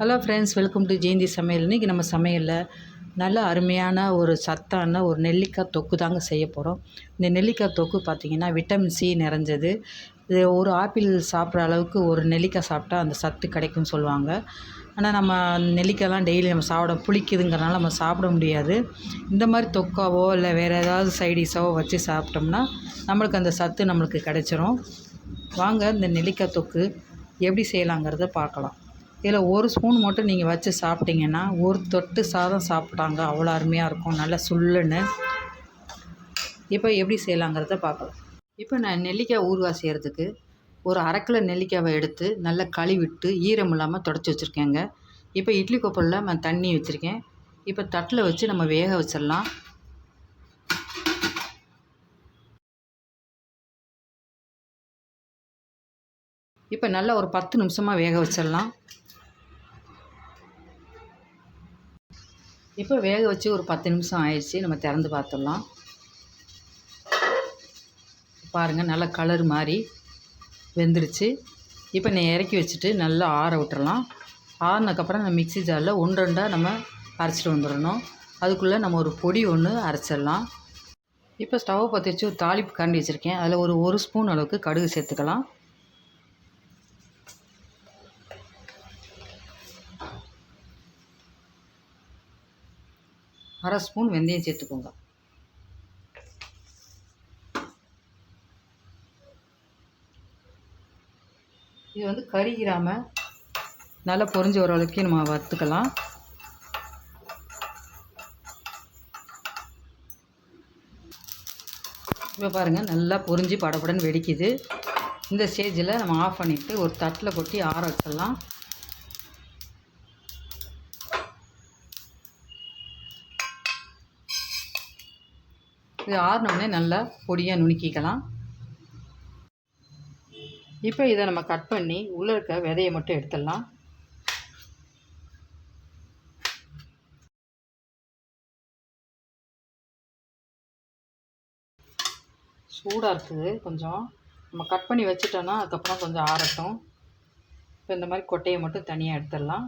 Hello friends welcome to Jayanthi Samayal இன்றைக்கி நம்ம சமையலில் நல்ல அருமையான ஒரு சத்தான ஒரு நெல்லிக்காய் தொக்கு தாங்க செய்ய போகிறோம் இந்த நெல்லிக்காய் தொக்கு பார்த்திங்கன்னா விட்டமின் சி நிறைஞ்சது. இது ஒரு ஆப்பிள் சாப்பிட்ற அளவுக்கு ஒரு நெல்லிக்காய் சாப்பிட்டா அந்த சத்து கிடைக்கும்னு சொல்லுவாங்க. ஆனால் நம்ம நெல்லிக்காய்லாம் டெய்லி நம்ம சாப்பிட புளிக்குதுங்கிறனால நம்ம சாப்பிட முடியாது. இந்த மாதிரி தொக்காவோ இல்லை வேறு ஏதாவது சைடிஷாவோ வச்சு சாப்பிட்டோம்னா நம்மளுக்கு அந்த சத்து நம்மளுக்கு கிடைச்சிரும். வாங்க இந்த நெல்லிக்காய் தொக்கு எப்படி செய்யலாங்கிறத பார்க்கலாம். இதில் ஒரு ஸ்பூன் மட்டும் நீங்கள் வச்சு சாப்பிட்டீங்கன்னா ஒரு தொட்டு சாதம் சாப்பிட்டாங்க அவ்வளோ அருமையாக இருக்கும். நல்லா சுள்ளுன்னு. இப்போ எப்படி செய்யலாங்கிறத பார்க்கலாம். இப்போ நான் நெல்லிக்காய் ஊறுகாய் செய்கிறதுக்கு ஒரு அரைக்கிலோ நெல்லிக்காயை நெல்லிக்காவை எடுத்து நல்லா கழுவிட்டு ஈரம் இல்லாமல் தொடச்சி வச்சுருக்கேங்க. இப்போ இட்லி கொப்பலில் நான் தண்ணி வச்சுருக்கேன். இப்போ தட்டில் வச்சு நம்ம வேக வச்சிடலாம். இப்போ நல்லா ஒரு பத்து நிமிஷமாக வேக வச்சிடலாம். இப்போ வேக வச்சு ஒரு பத்து நிமிஷம் ஆயிடுச்சு. நம்ம திறந்து பார்த்துடலாம். பாருங்கள் நல்லா கலர் மாதிரி வெந்துருச்சு. இப்போ நான் இறக்கி வச்சுட்டு நல்லா ஆற விட்டுறலாம். ஆறினதுக்கப்புறம் நம்ம மிக்ஸி ஜாரில் ஒன்று ரெண்டாக நம்ம அரைச்சிட்டு வந்துடணும். அதுக்குள்ளே நம்ம ஒரு பொடி ஒன்று அரைச்சிடலாம். இப்போ ஸ்டவ் பற்றி வச்சு ஒரு தாளிப்பு கரண்டி வச்சுருக்கேன். அதில் ஒரு ஒரு ஸ்பூன் அளவுக்கு கடுகு சேர்த்துக்கலாம். அரை ஸ்பூன் வெந்தயம் சேர்த்துக்கோங்க. இது வந்து கருகிராமல் நல்லா பொரிஞ்சு வர அளவுக்கு நம்ம வறுத்துக்கலாம். இப்போ பாருங்கள் நல்லா பொரிஞ்சு படப்படன்னு வெடிக்குது. இந்த ஸ்டேஜில் நம்ம ஆஃப் பண்ணிவிட்டு ஒரு தட்டில் கொட்டி ஆற வச்சிடலாம் இது ஆறினோடனே நல்லா பொடியாக நுணுக்கிக்கலாம். இப்போ இதை நம்ம கட் பண்ணி உள்ளே இருக்க விதையை மட்டும் எடுத்துடலாம். சூடாக இருக்குது. கொஞ்சம் நம்ம கட் பண்ணி வச்சுட்டோன்னா அதுக்கப்புறம் கொஞ்சம் ஆறட்டும். இப்போ இந்த மாதிரி கொட்டையை மட்டும் தனியாக எடுத்துடலாம்.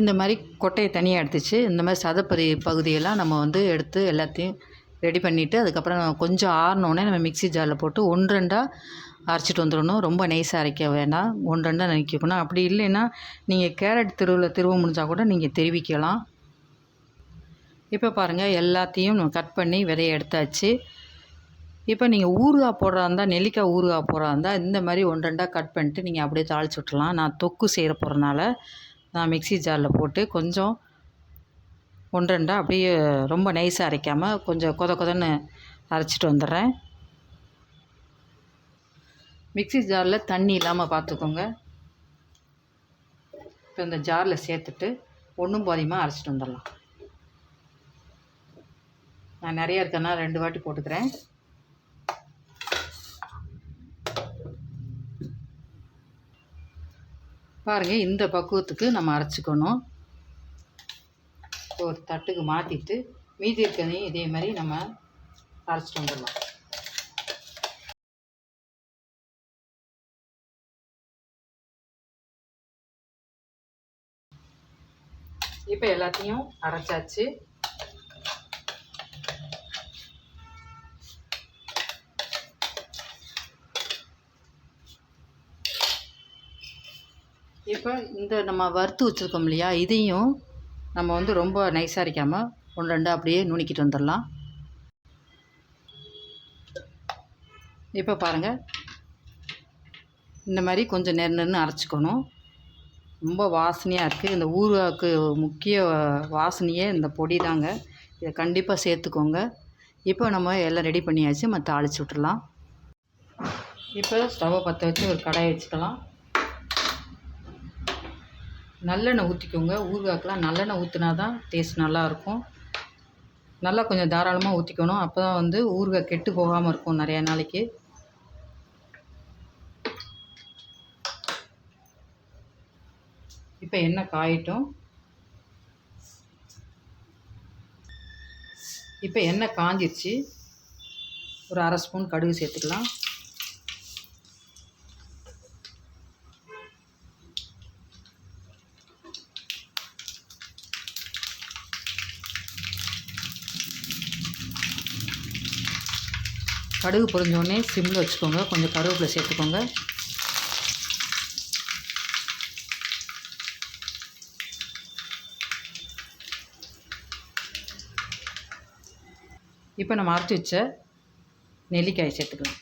இந்த மாதிரி கொட்டையை தனியாக எடுத்துச்சு. இந்த மாதிரி சதப்பரி பகுதியெல்லாம் நம்ம வந்து எடுத்து எல்லாத்தையும் ரெடி பண்ணிவிட்டு அதுக்கப்புறம் கொஞ்சம் ஆறினோடனே நம்ம மிக்ஸி ஜாரில் போட்டு ஒன்று ரெண்டாக அரைச்சிட்டு வந்துடணும். ரொம்ப நைஸாக அரைக்க வேண்டாம். ஒன்று ரெண்டாக நறுக்கிக்கணும். அப்படி இல்லைன்னா நீங்கள் கேரட் திருவில் திருவ முடிஞ்சால் கூட நீங்கள் தெரிவிக்கலாம். இப்போ பாருங்கள் எல்லாத்தையும் நம்ம கட் பண்ணி விதையை எடுத்தாச்சு. இப்போ நீங்கள் ஊறுகாய் போடுறா இருந்தால் நெல்லிக்காய் ஊறுகாய் போடுறா இருந்தால் இந்த மாதிரி ஒன்று ரெண்டாக கட் பண்ணிட்டு நீங்கள் அப்படியே தாளிச்சு விட்டுலாம் நான் தொக்கு செய்கிற போகிறனால நான் மிக்ஸி ஜாரில் போட்டு கொஞ்சம் ஒன்று ரெண்டாக அப்படியே ரொம்ப நைஸாக அரைக்காமல் கொஞ்சம் கொத கொதன்னு அரைச்சிட்டு வந்துடுறேன். மிக்ஸி ஜாரில் தண்ணி இல்லாமல் பார்த்துக்கோங்க. இப்போ இந்த ஜாரில் சேர்த்துட்டு ஒன்றும் பாதியமாக அரைச்சிட்டு வந்துடலாம். நான் நிறையா இருக்கேன்னா ரெண்டு வாட்டி போட்டுக்கிறேன். பாருங்கள் இந்த பக்குவத்துக்கு நம்ம அரைச்சிக்கணும். ஒரு தட்டுக்கு மாற்றிட்டு மீதி இருக்கிறதையும் இதே மாதிரி நம்ம அரைச்சிட்டு வந்துடலாம். இப்போ எல்லாத்தையும் அரைச்சாச்சு. இப்போ இந்த நம்ம வறுத்து வச்சுருக்கோம் இல்லையா இதையும் நம்ம வந்து ரொம்ப நைஸாக அரைக்காமல் ஒன்று ரெண்டு அப்படியே நுணுக்கிட்டு வந்துடலாம். இப்போ பாருங்கள் இந்த மாதிரி கொஞ்சம் நெரு நெருன்னு அரைச்சிக்கணும். ரொம்ப வாசனையாக இருக்குது இந்த ஊறுகாய்க்கு முக்கிய வாசனையே இந்த பொடி தாங்க. இதை கண்டிப்பாக சேர்த்துக்கோங்க. இப்போ நம்ம எல்லாம் ரெடி பண்ணியாச்சு. மற்ற தாளிச்சு விட்டுடலாம். இப்போ ஸ்டவ்வை பற்ற வச்சு ஒரு கடாயை வச்சுக்கலாம். நல்லெண்ணெய் ஊற்றிக்கோங்க ஊறுகாய்க்கெலாம் நல்லெண்ணெய் ஊற்றினா தான் டேஸ்ட் நல்லாயிருக்கும். நல்லா கொஞ்சம் தாராளமாக ஊற்றிக்கணும் அப்போ தான் வந்து ஊறுகாய் கெட்டு போகாமல் இருக்கும் நிறையா நாளைக்கு. இப்போ எண்ணெய் காயட்டும். இப்போ எண்ணெய் காஞ்சிருச்சு. ஒரு அரை ஸ்பூன் கடுகு சேர்த்துக்கலாம். கடுகு பொரிஞ்சோடனே சிம்மில் வச்சுக்கோங்க. கொஞ்சம் கருவேப்பிலை சேர்த்துக்கோங்க. இப்போ நம்ம அரைச்சி வச்ச நெல்லிக்காய் சேர்த்துக்கலாம்.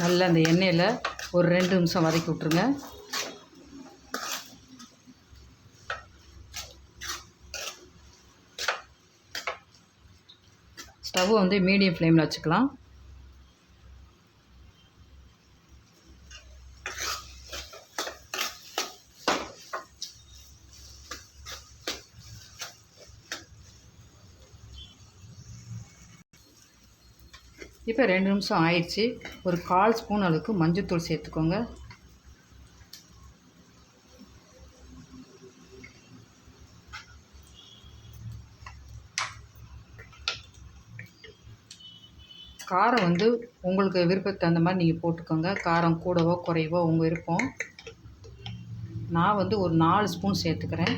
நல்லா அந்த எண்ணெயில் ஒரு ரெண்டு நிமிஷம் வதக்கி விட்ருங்க ஸ்டவ் வந்து மீடியம் ஃப்ளேமில் வச்சுக்கலாம். இப்போ ரெண்டு நிமிஷம் ஆயிடுச்சு. ஒரு கால் ஸ்பூன் அளவுக்கு மஞ்சத்தூள் சேர்த்துக்கோங்க. காரம் வந்து உங்களுக்கு விருப்பத்தை தகுந்த மாதிரி நீங்கள் போட்டுக்கோங்க. காரம் கூடவோ குறைவோ உங்கள் விருப்பம். நான் வந்து ஒரு நாலு ஸ்பூன் சேர்த்துக்கிறேன்.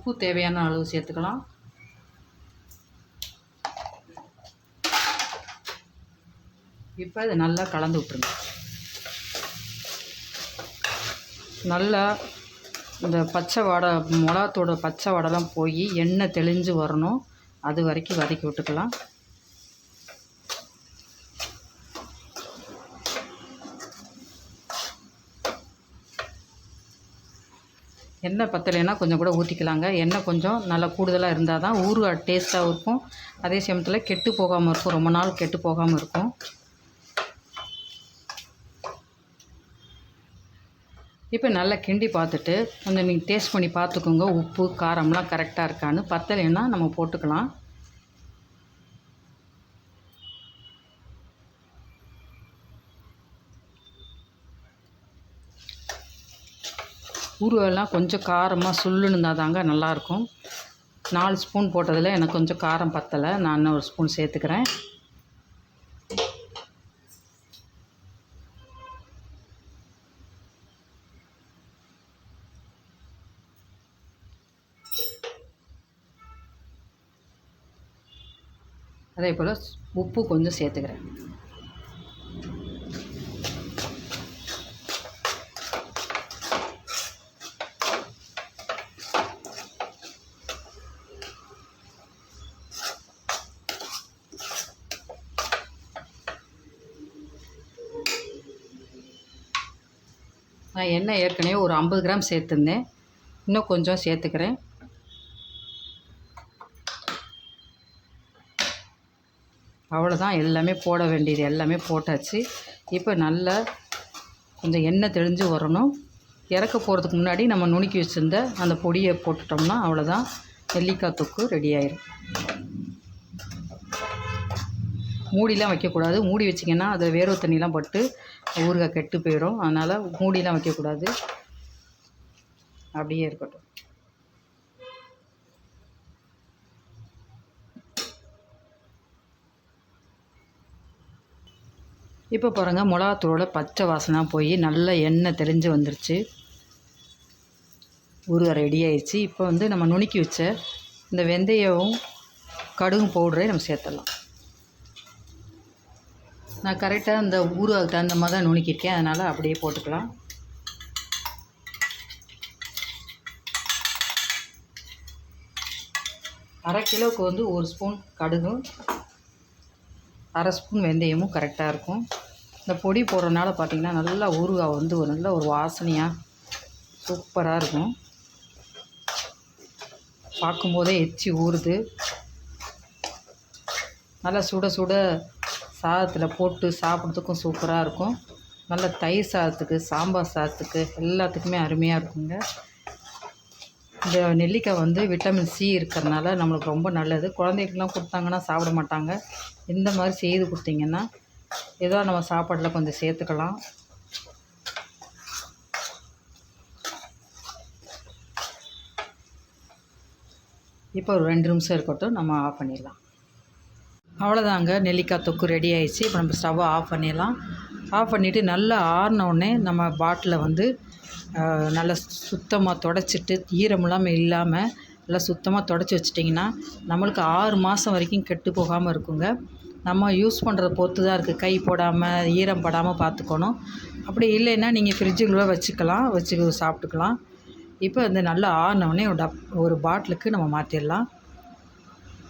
உப்பு தேவையான அளவு சேர்த்துக்கலாம். இப்போ இது நல்லா கலந்து விட்ருங்க நல்லா இந்த பச்சை வாடை மிளகாத்தோட பச்சை வாடைலாம் போய் எண்ணெய் தெளிஞ்சு வரணும். அது வரைக்கும் வதக்கி விட்டுக்கலாம். எண்ணெய் பத்தலைன்னா கொஞ்சம் கூட ஊற்றிக்கலாங்க எண்ணெய் கொஞ்சம் நல்லா கூடுதலாக இருந்தால் தான் ஊறுகாய் டேஸ்ட்டாகவும் இருக்கும். அதே சமயத்தில் கெட்டு போகாமல் இருக்கும். ரொம்ப நாள் கெட்டு போகாமல் இருக்கும். இப்போ நல்லா கிண்டி பார்த்துட்டு கொஞ்சம் நீங்கள் டேஸ்ட் பண்ணி பார்த்துக்கோங்க. உப்பு காரம்லாம் கரெக்டாக இருக்கான்னு. பத்தலைன்னா நம்ம போட்டுக்கலாம். ஊறுகாயெல்லாம் கொஞ்சம் காரமாக சுள்ளுன்னு இருந்தால் தாங்க நல்லாயிருக்கும். நாலு ஸ்பூன் போட்டதில் எனக்கு கொஞ்சம் காரம் பத்தலை. நான் இன்னும் ஒரு ஸ்பூன் சேர்த்துக்கிறேன். அதே போல் உப்பு கொஞ்சம் சேர்த்துக்கிறேன். நான் எண்ணெய் ஏற்கனவே ஒரு ஐம்பது கிராம் சேர்த்துருந்தேன். இன்னும் கொஞ்சம் சேர்த்துக்கிறேன். அவ்வளோதான் எல்லாமே போட வேண்டியது எல்லாமே போட்டாச்சு. இப்போ நல்லா கொஞ்சம் எண்ணெய் தெளிஞ்சு வரணும். இறக்க போகிறதுக்கு முன்னாடி நம்ம நுணுக்கி வச்சுருந்த அந்த பொடியை போட்டுட்டோம்னா அவ்வளோதான் நெல்லிக்காய் தொக்கு ரெடி ஆயிடும் மூடிலாம் வைக்கக்கூடாது. மூடி வச்சிங்கன்னா அது வேர்வை தண்ணிலாம் பட்டு ஊறுகாய் கெட்டு போயிடும் அதனால் மூடிலாம் வைக்கக்கூடாது. அப்படியே இருக்கட்டும். இப்போ பாருங்கள் மிளகாத்தூளோட பச்சை வாசனை போய் நல்ல எண்ணெய் தெளிஞ்சு வந்துருச்சு. ஊறுகாய் ரெடி ஆயிடுச்சு. இப்போ வந்து நம்ம நுணுக்கி வச்ச இந்த வெந்தயமும் கடுகு பவுடரை நம்ம சேர்த்துடலாம். நான் கரெக்டாக இந்த ஊறுவாக்கு தகுந்த மாதிரி தான் நுணுக்கியிருக்கேன். அதனால் அப்படியே போட்டுக்கலாம். அரை கிலோவுக்கு வந்து ஒரு ஸ்பூன் கடுகும் அரை ஸ்பூன் வெந்தயமும் கரெக்டாக இருக்கும். இந்த பொடி போடுறதுனால பார்த்திங்கன்னா நல்லா ஊறுகாய் வந்து ஒரு நல்ல ஒரு வாசனையாக சூப்பராக இருக்கும். பார்க்கும்போதே எச்சி ஊறுது. நல்லா சுட சுட சாதத்தில் போட்டு சாப்பிட்றதுக்கும் சூப்பராக இருக்கும். நல்ல தயிர் சாதத்துக்கு சாம்பார் சாதத்துக்கு எல்லாத்துக்குமே அருமையாக இருக்குங்க. இந்த நெல்லிக்காய் வந்து விட்டமின் சி இருக்கிறதுனால நம்மளுக்கு ரொம்ப நல்லது. குழந்தைகளுக்குலாம் கொடுத்தாங்கன்னா சாப்பிட மாட்டாங்க. இந்த மாதிரி செய்து கொடுத்தீங்கன்னா ஏதோ நம்ம சாப்பாட்டில் கொஞ்சம் சேர்த்துக்கலாம். இப்போ ஒரு ரெண்டு நிமிஷம் இருக்கட்டும் நம்ம ஆஃப் பண்ணிடலாம். அவ்வளோதாங்க. நெல்லிக்காய் தொக்கு ரெடி ஆயிடுச்சு. இப்போ நம்ம ஸ்டவ்வை ஆஃப் பண்ணிடலாம். ஆஃப் பண்ணிவிட்டு நல்லா ஆறினோடனே நம்ம பாட்டிலை வந்து நல்லா சுத்தமாக தொடச்சிட்டு ஈரம் இல்லாமல் இல்லாமல் நல்லா சுத்தமாக தொடச்சி வச்சிட்டிங்கன்னா நம்மளுக்கு ஆறு மாதம் வரைக்கும் கெட்டு போகாமல் இருக்குங்க. நம்ம யூஸ் பண்ணுறத பொறுத்து தான் இருக்குது கை போடாமல் ஈரம் படாமல் பார்த்துக்கணும். அப்படி இல்லைன்னா நீங்கள் ஃப்ரிட்ஜுக்குள்ளே வச்சுக்கலாம். வச்சு சாப்பிட்டுக்கலாம். இப்போ வந்து நல்லா ஆறினோடனே ஒரு டப் ஒரு பாட்டிலுக்கு நம்ம மாற்றிடலாம்